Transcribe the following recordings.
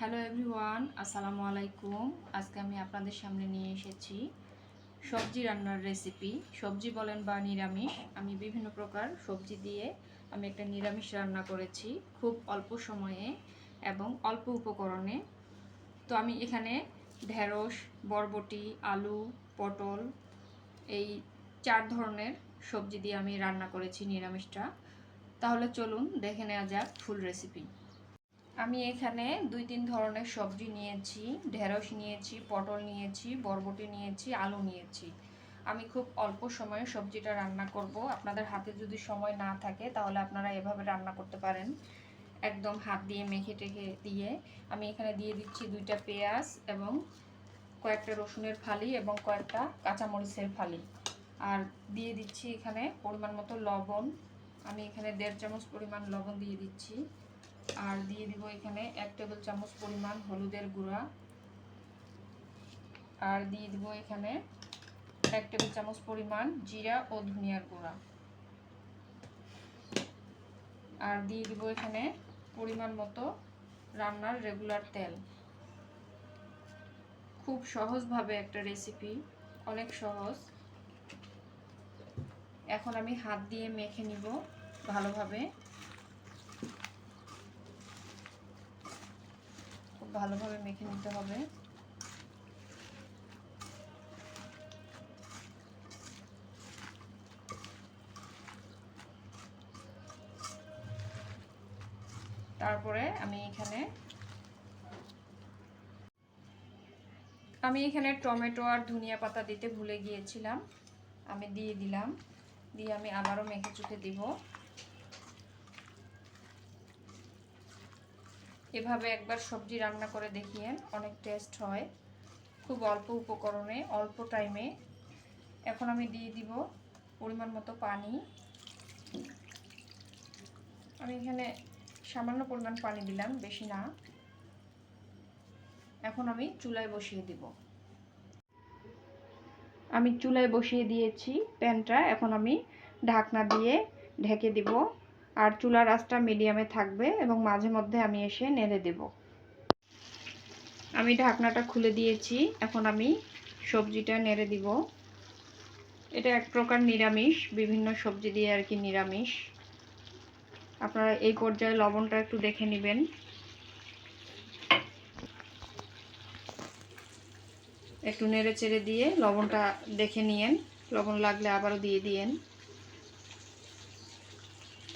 Hello everyone আসসালামু আলাইকুম। আজকে আমি আপনাদের সামনে নিয়ে এসেছি সবজি রান্নার রেসিপি সবজি বলেন বা নিরামিষ, আমি বিভিন্ন প্রকার সবজি দিয়ে আমি একটা নিরামিষ রান্না করেছি খুব অল্প সময়ে এবং অল্প উপকরণে। তো আমি এখানে ঢেঁড়স, বরবটি, আলু, পটল এই চার ধরনের সবজি দিয়ে আমি রান্না করেছি নিরামিষটা। তাহলে চলুন দেখে নেওয়া যাক ফুল রেসিপি আমি এখানে দুই তিন ধরনের সবজি নিয়েছি, ঢেঁড়স নিয়েছি, পটল নিয়েছি, বরবটি নিয়েছি, আলু নিয়েছি। আমি খুব অল্প সময়ে সবজিটা রান্না করব। আপনাদের হাতে যদি সময় না থাকে তাহলে আপনারা এভাবে রান্না করতে পারেন। একদম হাত দিয়ে মেখে টেখে দিয়ে আমি এখানে দিয়ে দিচ্ছি দুইটা পেঁয়াজ এবং কয়েকটা রসুনের ফালি এবং কয়েকটা কাঁচামরিচের ফালি। আর দিয়ে দিচ্ছি এখানে পরিমাণ মতো লবণ। আমি এখানে দেড় চামচ পরিমাণ লবণ দিয়ে দিচ্ছি। আর দিয়ে দিব এখানে এক টেবিল চামচ পরিমাণ হলুদের গুঁড়া। আর দিয়ে দিব এখানে এক টেবিল চামচ পরিমাণ জিরা ও ধনিয়ার গুঁড়া। আর দিয়ে দিব এখানে পরিমাণ মতো রান্নার রেগুলার তেল। খুব সহজভাবে একটা রেসিপি, অনেক সহজ। এখন আমি হাত দিয়ে মেখে নিব ভালোভাবে। ভালোভাবে মেখে নিতে হবে। তারপরে আমি এখানে আমি এখানে টমেটো আর ধনিয়া পাতা দিতে ভুলে গিয়েছিলাম। আমি দিয়ে দিলাম। দিয়ে আমি আবারও মেখে চুখে দিব। এভাবে একবার সবজি রান্না করে দেখিয়ে অনেক টেস্ট হয়। খুব অল্প উপকরণে, অল্প টাইমে এখন আমি দিয়ে দিব পরিমাণ মতো পানি। আমি এখানে সামান্য পরিমাণ পানি দিলাম, বেশি না। এখন আমি চুলায় বসিয়ে দিব। আমি চুলায় বসিয়ে দিয়েছি প্যানটা। এখন আমি ঢাকনা দিয়ে ঢেকে দিব। আর চুলার আঁচটা মিডিয়ামে থাকবে এবং মাঝে মধ্যে আমি এসে নেড়ে দেব। আমি ঢাকনাটা খুলে দিয়েছি, এখন আমি সবজিটা নেড়ে দিব। এটা এক প্রকার নিরামিষ, বিভিন্ন সবজি দিয়ে আর কি নিরামিষ। আপনারা এই পর্যায়ে লবণটা একটু দেখে নেবেন। একটু নেড়ে চেড়ে দিয়ে লবণটা দেখে নিয়েন। লবণ লাগলে আবারও দিয়ে দিয়েন।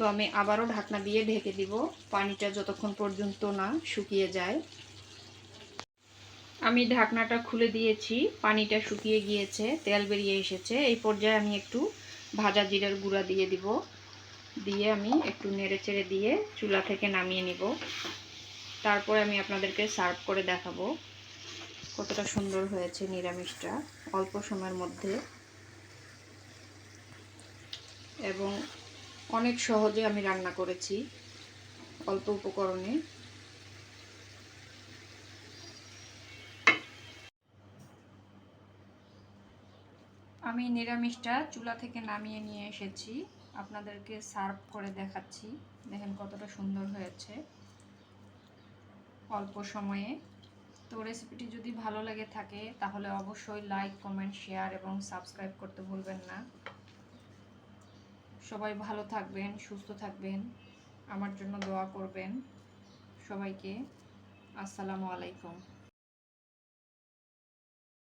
তো আমি আবারও ঢাকনা দিয়ে ঢেকে দিব। পানিটা যতক্ষণ পর্যন্ত না শুকিয়ে যায়। আমি ঢাকনাটা খুলে দিয়েছি। পানিটা শুকিয়ে গিয়েছে, তেল বেরিয়ে এসেছে। এই পর্যায়ে আমি একটু ভাজা জিরার গুঁড়া দিয়ে দিব। দিয়ে আমি একটু নেড়ে চেড়ে দিয়ে চুলা থেকে নামিয়ে নিব। তারপরে আমি আপনাদেরকে সার্ভ করে দেখাবো কতটা সুন্দর হয়েছে নিরামিষটা। অল্প সময়ের মধ্যে। এবং অনেক সহজে আমি রান্না করেছি, অল্প উপকরণে। আমি নিরামিষটা চুলা থেকে নামিয়ে নিয়ে এসেছি। আপনাদেরকে সার্ভ করে দেখাচ্ছি। দেখেন কতটা সুন্দর হয়েছে। অল্প সময়ে। তো রেসিপিটি যদি ভালো লেগে থাকে, তাহলে অবশ্যই লাইক, কমেন্ট, শেয়ার এবং সাবস্ক্রাইব করতে ভুলবেন না। সবাই ভালো থাকবেন সুস্থ থাকবেন। আমার জন্য দোয়া করবেন সবাইকে। আসসালামু আলাইকুম।